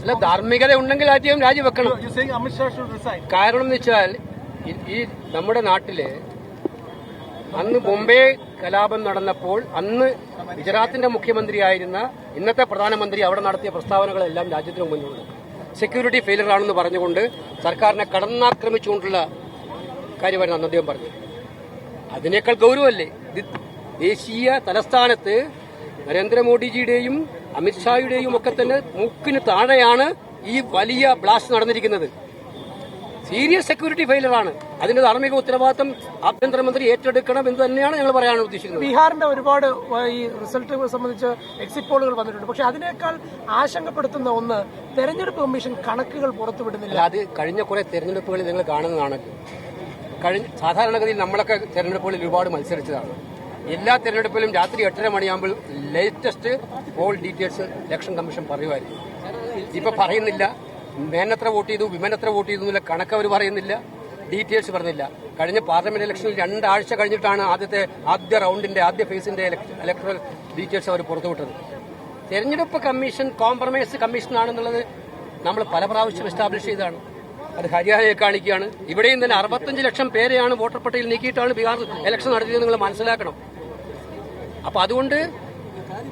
അല്ല ധാർമ്മികത ഉണ്ടെങ്കിൽ ആദ്യം രാജിവെക്കണം. കാരണം എന്ന് വെച്ചാൽ ഈ- നമ്മുടെ നാട്ടിൽ അന്ന് ബോംബെ കലാപം നടന്നപ്പോൾ അന്ന് ഗുജറാത്തിന്റെ മുഖ്യമന്ത്രിയായിരുന്ന ഇന്നത്തെ പ്രധാനമന്ത്രി അവിടെ നടത്തിയ പ്രസ്താവനകളെല്ലാം രാജ്യത്തിന് മുന്നിലുണ്ട്. സെക്യൂരിറ്റി ഫെയിലർ ആണെന്ന് പറഞ്ഞുകൊണ്ട് സർക്കാരിനെ കടന്നാക്രമിച്ചുകൊണ്ടുള്ള കാര്യമായിരുന്നു അന്ന് അദ്ദേഹം പറഞ്ഞത്. അതിനേക്കാൾ ഗൗരവമല്ലേ? ദേശീയ തലസ്ഥാനത്ത് നരേന്ദ്രമോദിജിയുടെയും അമിത്ഷായുടെയും ഒക്കെ തന്നെ മൂക്കിന് താഴെയാണ് ഈ വലിയ ബ്ലാസ്റ്റ് നടന്നിരിക്കുന്നത്. സീരിയസ് സെക്യൂരിറ്റി ഫെയിലർ ആണ്. അതിന്റെ ധാർമ്മിക ഉത്തരവാദിത്തം ആഭ്യന്തരമന്ത്രി ഏറ്റെടുക്കണം എന്ന് തന്നെയാണ് ഞങ്ങൾ പറയാൻ ഉദ്ദേശിക്കുന്നത്. ബീഹാറിന്റെ ഒരുപാട് ഈ റിസൾട്ട് സംബന്ധിച്ച് എക്സിറ്റ് പോളുകൾ വന്നിട്ടുണ്ട്. പക്ഷെ അതിനേക്കാൾ ആശങ്കപ്പെടുത്തുന്ന ഒന്ന് തെരഞ്ഞെടുപ്പ് കമ്മീഷൻ കണക്കുകൾ പുറത്തുവിടുന്നില്ല. അത് കഴിഞ്ഞ കുറെ തെരഞ്ഞെടുപ്പുകളിൽ നിങ്ങൾ കാണുന്നതാണല്ലോ. കഴിഞ്ഞ സാധാരണഗതിയിൽ നമ്മളൊക്കെ തെരഞ്ഞെടുപ്പുകളിൽ ഒരുപാട് മത്സരിച്ചതാണ്. എല്ലാ തെരഞ്ഞെടുപ്പിലും രാത്രി എട്ടര മണിയാകുമ്പോൾ latest poll details election commission പറയുമായിരുന്നു ഇപ്പൊ പറയുന്നില്ല. മേൻ എത്ര വോട്ട് ചെയ്തു വിമൻ എത്ര വോട്ട് ചെയ്തു എന്നുള്ള കണക്ക് അവർ പറയുന്നില്ല. ഡീറ്റെയിൽസ് പറഞ്ഞില്ല. കഴിഞ്ഞ പാർലമെന്റ് ഇലക്ഷനിൽ രണ്ടാഴ്ച കഴിഞ്ഞിട്ടാണ് ആദ്യത്തെ ആദ്യ റൗണ്ടിന്റെ ആദ്യ ഫേസിന്റെ ഇലക്ട്രൽ ഡീറ്റെയിൽസ് അവർ പുറത്തുവിട്ടത്. തെരഞ്ഞെടുപ്പ് കമ്മീഷൻ കോംപ്രമൈസ് കമ്മീഷൻ ആണെന്നുള്ളത് നമ്മൾ പല പ്രാവശ്യം എസ്റ്റാബ്ലിഷ് ചെയ്തതാണ്. അത് ഹരിയാനയെ കാണിക്കുകയാണ്. ഇവിടെയും തന്നെ അറുപത്തഞ്ച് ലക്ഷം പേരെയാണ് വോട്ടർ പട്ടികയിൽ നീക്കിയിട്ടാണ് ബീഹാർ ഇലക്ഷൻ നടത്തിയത് നിങ്ങൾ മനസ്സിലാക്കണം. അപ്പൊ അതുകൊണ്ട്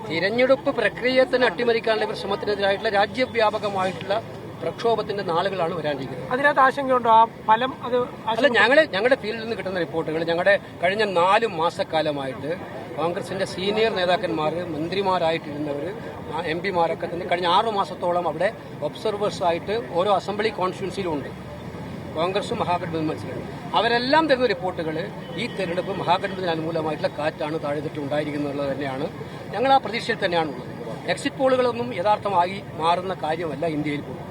തിരഞ്ഞെടുപ്പ് പ്രക്രിയയെ തന്നെ അട്ടിമറിക്കാനുള്ള ഇവർ ശ്രമത്തിനെതിരായിട്ടുള്ള രാജ്യവ്യാപകമായിട്ടുള്ള പ്രക്ഷോഭത്തിന്റെ നാളുകളാണ് വരാനിരിക്കുന്നത്. അതിനകത്ത് ആശങ്കയുണ്ടോ? ആ ഫലം അത് അല്ല ഞങ്ങളെ ഞങ്ങളുടെ ഫീൽഡിൽ നിന്ന് കിട്ടുന്ന റിപ്പോർട്ടുകൾ ഞങ്ങളുടെ കഴിഞ്ഞ നാല് മാസക്കാലമായിട്ട് കോൺഗ്രസിന്റെ സീനിയർ നേതാക്കന്മാർ മന്ത്രിമാരായിട്ടിരുന്നവർ എം പിമാരൊക്കെ തന്നെ കഴിഞ്ഞ ആറു മാസത്തോളം അവിടെ ഒബ്സർവേഴ്സ് ആയിട്ട് ഓരോ അസംബ്ലി കോൺസ്റ്റിറ്റ്യൻസിയിലും ഉണ്ട്. കോൺഗ്രസും മഹാഗഠബന്ധൻ മത്സരം അവരെല്ലാം തരുന്ന റിപ്പോർട്ടുകൾ ഈ തെരഞ്ഞെടുപ്പ് മഹാഗഠബന്ധന അനുകൂലമായിട്ടുള്ള കാറ്റാണ് താഴെത്തിട്ട് ഉണ്ടായിരിക്കുന്നത് തന്നെയാണ് ഞങ്ങൾ ആ പ്രതീക്ഷയിൽ തന്നെയാണുള്ളത്. എക്സിറ്റ് പോളുകളൊന്നും യഥാർത്ഥമായി മാറുന്ന കാര്യമല്ല ഇന്ത്യയിൽ പോലും